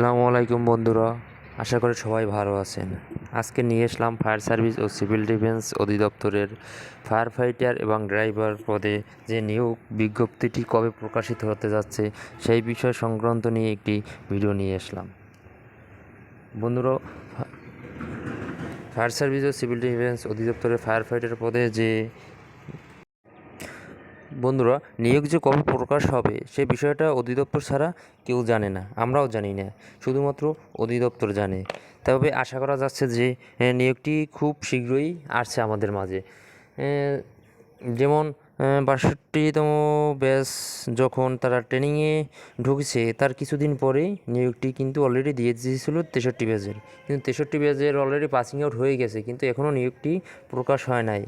আসসালামু আলাইকুম বন্ধুরা, আশা করি সবাই ভালো আছেন। আজকে নিয়ে আসলাম ফায়ার সার্ভিস ও সিভিল ডিফেন্স অধিদপ্তরের ফায়ার ফাইটার এবং ড্রাইভার পদে যে নিয়োগ বিজ্ঞপ্তিটি কবে প্রকাশিত হতে যাচ্ছে সেই বিষয় সংক্রান্ত নিয়ে একটি ভিডিও নিয়ে আসলাম। বন্ধুরা ফায়ার সার্ভিস ও সিভিল ডিফেন্স অধিদপ্তরের ফায়ার ফাইটার পদে যে বন্ধুরা, নিয়োগ যে কবে প্রকাশ হবে সে বিষয়টা অধিদপ্তর ছাড়া কেউ জানে না, আমরাও জানি না, শুধুমাত্র অধিদপ্তর জানে। তবে আশা করা যাচ্ছে যে নিয়োগটি খুব শীঘ্রই আসছে আমাদের মাঝে। যেমন বাষট্টিতম ব্যাচ যখন তারা ট্রেনিংয়ে ঢুকছে, তার কিছুদিন পরেই নিয়োগটি কিন্তু অলরেডি দিয়ে দিয়েছিল তেষট্টি ব্যাচের। কিন্তু তেষট্টি ব্যাচের অলরেডি পাসিং আউট হয়ে গেছে, কিন্তু এখনও নিয়োগটি প্রকাশ হয় নাই।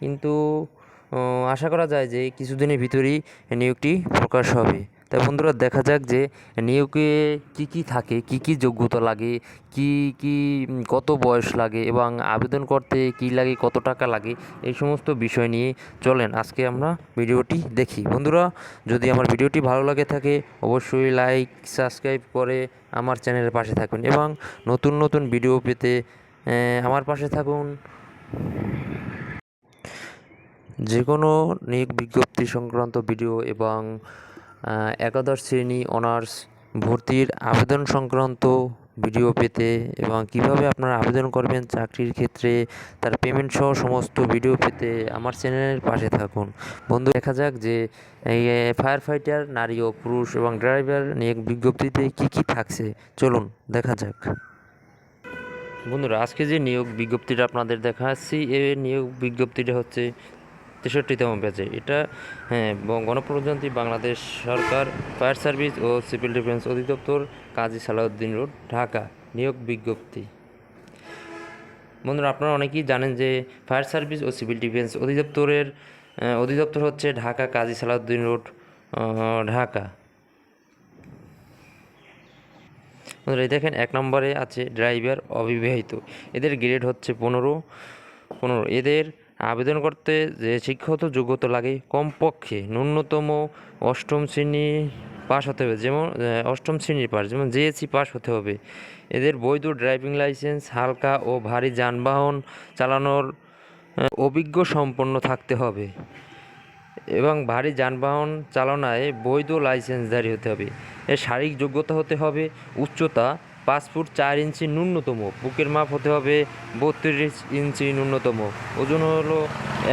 কিন্তু আশা করা যায় যে কিছুদিনের ভিতরেই নিয়োগটি প্রকাশ হবে। তাই বন্ধুরা, দেখা যাক যে নিয়োগে কী কী থাকে, কী কী যোগ্যতা লাগে, কী কী কত বয়স লাগে এবং আবেদন করতে কী লাগে, কত টাকা লাগে, এই সমস্ত বিষয় নিয়ে চলেন আজকে আমরা ভিডিওটি দেখি। বন্ধুরা, যদি আমার ভিডিওটি ভালো লাগে থাকে, অবশ্যই লাইক, সাবস্ক্রাইব করে আমার চ্যানেলের পাশে থাকবেন এবং নতুন নতুন ভিডিও পেতে আমার পাশে থাকুন। যে কোনো নিয়োগ বিজ্ঞপ্তি সংক্রান্ত ভিডিও এবং একাদশ শ্রেণি অনার্স ভর্তির আবেদন সংক্রান্ত ভিডিও পেতে এবং কীভাবে আপনারা আবেদন করবেন চাকরির ক্ষেত্রে, তার পেমেন্ট সহ সমস্ত ভিডিও পেতে আমার চ্যানেলের পাশে থাকুন। বন্ধু, দেখা যাক যে ফায়ার ফাইটার নারী ও পুরুষ এবং ড্রাইভার নিয়োগ বিজ্ঞপ্তিতে কি কি থাকছে। চলুন, দেখা যাক। বন্ধুরা, আজকে যে নিয়োগ বিজ্ঞপ্তিটা আপনাদের দেখাচ্ছি এই নিয়োগ বিজ্ঞপ্তিটা হচ্ছে তেষট্টিতম ব্যাচে। এটা হ্যাঁ গণপ্রজাতন্ত্রী বাংলাদেশ সরকার, ফায়ার সার্ভিস ও সিভিল ডিফেন্স অধিদপ্তর, কাজী সালাউদ্দিন রোড, ঢাকা। নিয়োগ বিজ্ঞপ্তি। বন্ধুরা, আপনারা অনেকেই জানেন যে ফায়ার সার্ভিস ও সিভিল ডিফেন্স অধিদপ্তরের অধিদপ্তর হচ্ছে ঢাকা, কাজী সালাউদ্দিন রোড ঢাকা। বন্ধুরা দেখেন, এক নম্বরে আছে ড্রাইভার অবিবাহিত। এদের গ্রেড হচ্ছে পনেরো পনেরো। এদের আবেদন করতে যে শিক্ষাগত যোগ্যতা লাগে কমপক্ষে ন্যূনতম অষ্টম শ্রেণি পাস হতে হবে। যেমন অষ্টম শ্রেণির পাস যেমন জেএসসি পাস হতে হবে। এদের বৈধ ড্রাইভিং লাইসেন্স, হালকা ও ভারী যানবাহন চালানোর অভিজ্ঞ সম্পন্ন থাকতে হবে। এবং ভারী যানবাহন চালনায় বৈধ লাইসেন্স লাইসেন্সধারী হতে হবে। এর শারীরিক যোগ্যতা হতে হবে, উচ্চতা পাঁচ ফুট চার ইঞ্চি ন্যূনতম। বুকের মাপ হতে হবে বত্রিশ ইঞ্চি ন্যূনতম। ওজন হলো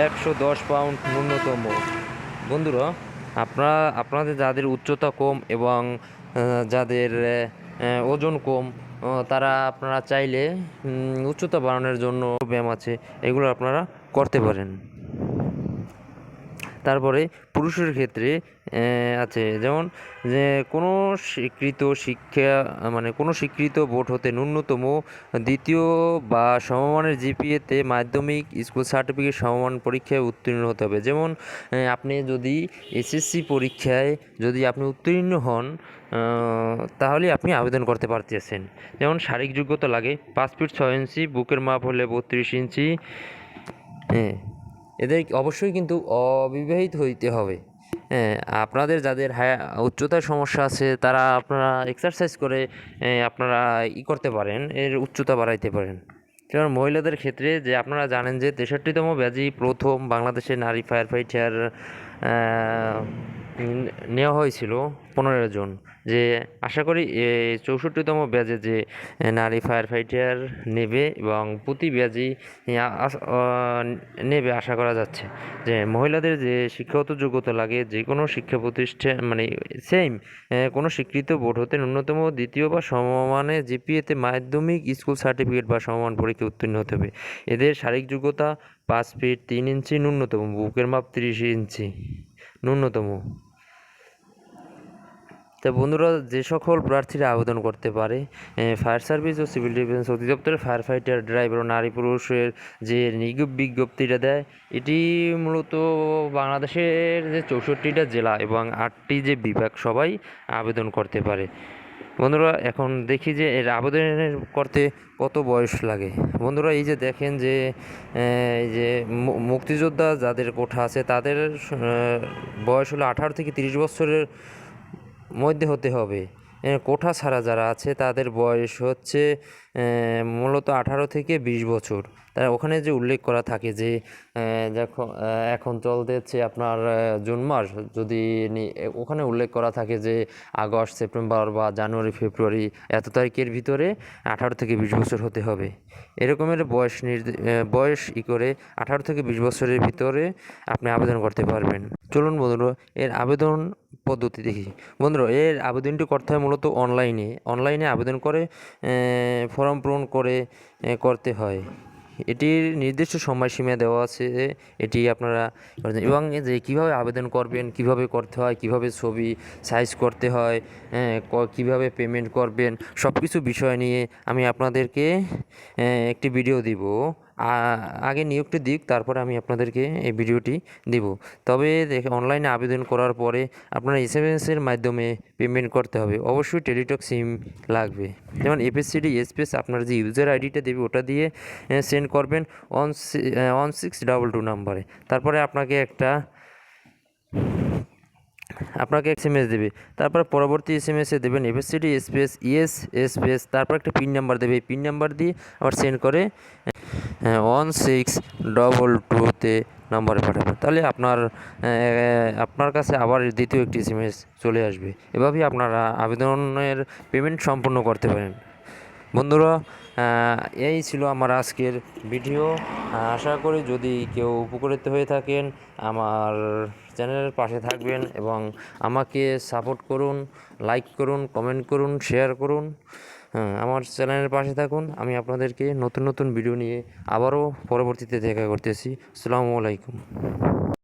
একশো দশ পাউন্ড ন্যূনতম। বন্ধুরা, আপনারা, আপনাদের যাদের উচ্চতা কম এবং যাদের ওজন কম তারা আপনারা চাইলে উচ্চতা বাড়ানোর জন্য ব্যায়াম আছে, এগুলো আপনারা করতে পারেন। তারপরে পুরুষের ক্ষেত্রে আছে। যেমন যে কোনো স্বীকৃত শিক্ষা মানে কোনো স্বীকৃত বোর্ড হতে ন্যূনতম দ্বিতীয় বা সমমানের জিপিএতে মাধ্যমিক স্কুল সার্টিফিকেট সমমান পরীক্ষায় উত্তীর্ণ হতে হবে। যেমন আপনি যদি এসএসসি পরীক্ষায় যদি আপনি উত্তীর্ণ হন তাহলে আপনি আবেদন করতে পারতেছেন। যেমন, শারীরিক যোগ্যতা লাগে পাঁচ ফিট ছয় ইঞ্চি, বুকের মাপ হলে বত্রিশ ইঞ্চি। হ্যাঁ এদের অবশ্যই কিন্তু অবিবাহিত হইতে হবে। আপনাদের যাদের হ্যাঁ উচ্চতার সমস্যা আছে, তারা আপনারা এক্সারসাইজ করে আপনারা ই করতে পারেন, এর উচ্চতা বাড়াইতে পারেন। কারণ মহিলাদের ক্ষেত্রে যে আপনারা জানেন যে, তেষট্টিতম ব্যাজি প্রথম বাংলাদেশের নারী ফায়ার ফাইটার নেওয়া হয়েছিল পনেরো জন। যে আশা করি চৌষট্টিতম ব্যাজে যে নারী ফায়ার ফাইটার নেবে এবং প্রতি ব্যাজই নেবে আশা করা যাচ্ছে। যে মহিলাদের যে শিক্ষাগত যোগ্যতা লাগে, যে কোনো শিক্ষা প্রতিষ্ঠান মানে সেম কোনো স্বীকৃত বোর্ড হতে ন্যূনতম দ্বিতীয় বা সমমানে জিপিএতে মাধ্যমিক স্কুল সার্টিফিকেট বা সমমান পরীক্ষা উত্তীর্ণ হতে হবে। এদের শারীরিক যোগ্যতা পাঁচ ফিট তিন ইঞ্চি, ন্যূনতম বুকের মাপ তিরিশ ইঞ্চি, ন্যূনতম। তা বন্ধুরা, যে সকল প্রার্থীরা আবেদন করতে পারে ফায়ার সার্ভিস ও সিভিল ডিফেন্স অধিদপ্তরের ফায়ার ফাইটার, ড্রাইভার ও নারী পুরুষের যে নিয়োগ বিজ্ঞপ্তিটা দেয়, এটি মূলত বাংলাদেশের যে চৌষট্টিটা জেলা এবং আটটি যে বিভাগ সবাই আবেদন করতে পারে। বন্ধুরা, এখন দেখি যে এর আবেদনের করতে কত বয়স লাগে। বন্ধুরা, এই যে দেখেন যে এই যে মুক্তিযোদ্ধা যাদের কোঠা আছে, তাদের বয়স হলো আঠারো থেকে তিরিশ বছরের মধ্যে হতে হবে। কোঠা ছাড়া যারা আছে, তাদের বয়স হচ্ছে মূলত আঠারো থেকে বিশ বছর। তারা ওখানে যে উল্লেখ করা থাকে যে দেখো এখন চলতেছে আপনার জুন মাস। যদি ওখানে উল্লেখ করা থাকে যে, আগস্ট, সেপ্টেম্বর বা জানুয়ারি, ফেব্রুয়ারি এত তারিখের ভিতরে আঠারো থেকে বিশ বছর হতে হবে। এরকমের বয়স বয়স ই করে আঠারো থেকে বিশ বছরের ভিতরে আপনি আবেদন করতে পারবেন। চলুন বন্ধুরা, এর আবেদন পদ্ধতি দেখি বন্ধুরা, এর আবেদনটি করতে হয় মূলত অনলাইনে। অনলাইনে আবেদন করে ফর্ম পূরণ করে করতে হয়। এটির নির্দিষ্ট সময়সীমা দেওয়া আছে। এটি আপনারা এবং যে কীভাবে আবেদন করবেন, কীভাবে করতে হয়, কীভাবে ছবি সাইজ করতে হয় কীভাবে পেমেন্ট করবেন সব কিছু বিষয় নিয়ে আমি আপনাদেরকে একটি ভিডিও দিব। আগে নিয়োগটি দিক, তারপরে আমি আপনাদেরকে এই ভিডিওটি দিব। তবে দেখে অনলাইনে আবেদন করার পরে আপনার এস এম এসের মাধ্যমে পেমেন্ট করতে হবে। অবশ্যই টেলিটক সিম লাগবে। যেমন এফএসসিডি এসপিএস আপনার যে ইউজার আইডিটা দেবে, ওটা দিয়ে সেন্ড করবেন one one six double two নাম্বারে তারপরে আপনাকে একটা, আপনাকে এস এম এস দেবে। তারপর পরবর্তী এস এম এসে দেবেন এফএসসিডি স্পেস ইএস স্পেস তারপর একটা পিন নাম্বার দেবে। পিন নাম্বার দিয়ে আবার সেন্ড করে ওয়ান সিক্স ডবল টুতে নাম্বারে পাঠাবেন তাহলে আপনার আপনার কাছে আবার দ্বিতীয় একটি এস চলে আসবে। এভাবেই আপনারা আবেদনের পেমেন্ট সম্পূর্ণ করতে পারেন। বন্ধুরা এই ছিল আমার আজকের ভিডিও আশা করি যদি কেউ উপকৃত হয়ে থাকেন, আমার চ্যানেলের পাশে থাকবেন এবং আমাকে সাপোর্ট করুন লাইক করুন কমেন্ট করুন শেয়ার করুন। হ্যাঁ আমার চ্যানেলের পাশে থাকুন। আমি আপনাদেরকে নতুন নতুন ভিডিও নিয়ে আবারও পরবর্তীতে দেখা করতেছি। আসসালামু আলাইকুম।